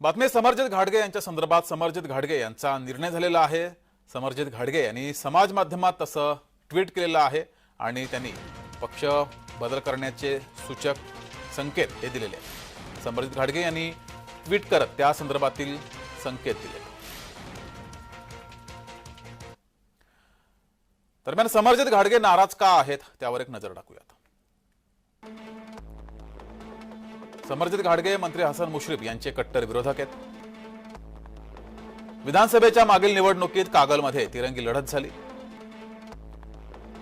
बातमी समरजित घाडगे यांच्या संदर्भात. समरजित घाडगे यांचा निर्णय झालेला आहे. समरजित घाडगे यांनी समाज माध्यमात तसं ट्विट केलेलं आहे आणि त्यांनी पक्ष बदल करण्याचे सूचक संकेत हे दिलेले आहेत. समरजित घाडगे यांनी ट्विट करत त्या संदर्भातील संकेत दिले दरम्यान समरजित घाडगे नाराज का आहेत त्यावर एक नजर टाकूयात. समरजित घाडगे मंत्री हसन मुश्रीफ यांचे कट्टर विरोधक आहेत. विधानसभेच्या मागील निवडणुकीत कागलमध्ये तिरंगी लढत झाली.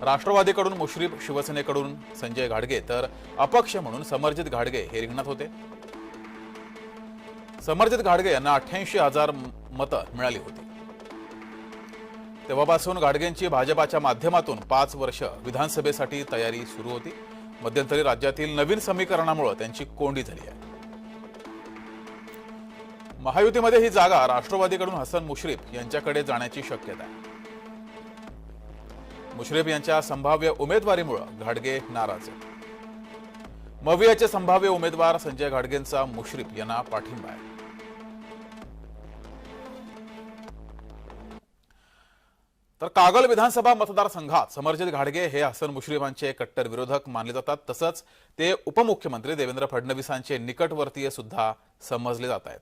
राष्ट्रवादीकडून मुश्रीफ शिवसेनेकडून संजय घाडगे तर अपक्ष म्हणून समरजित घाडगे हे रिंगणात होते. समरजित घाडगे यांना अठ्ठ्याऐंशी हजार मतं मिळाली होती. तेव्हापासून घाडगेंची भाजपाच्या माध्यमातून पाच वर्ष विधानसभेसाठी तयारी सुरू होती. मध्यंतरी राज्यातील नवीन समीकरणामुळे त्यांची कोंडी झाली आहे. महायुतीमध्ये ही जागा राष्ट्रवादीकडून हसन मुश्रीफ यांच्याकडे जाण्याची शक्यता आहे. मुश्रीफ यांच्या संभाव्य उमेदवारीमुळे घाडगे नाराज आहेत. मवियाचे संभाव्य उमेदवार संजय घाडगेंचा मुश्रीफ यांना पाठिंबा आहे. तर कागल विधानसभा मतदारसंघात समरजित घाडगे हे हसन मुश्रीफांचे कट्टर विरोधक मानले जातात. तसंच ते उपमुख्यमंत्री देवेंद्र फडणवीसांचे निकटवर्तीय सुद्धा समजले जात आहेत.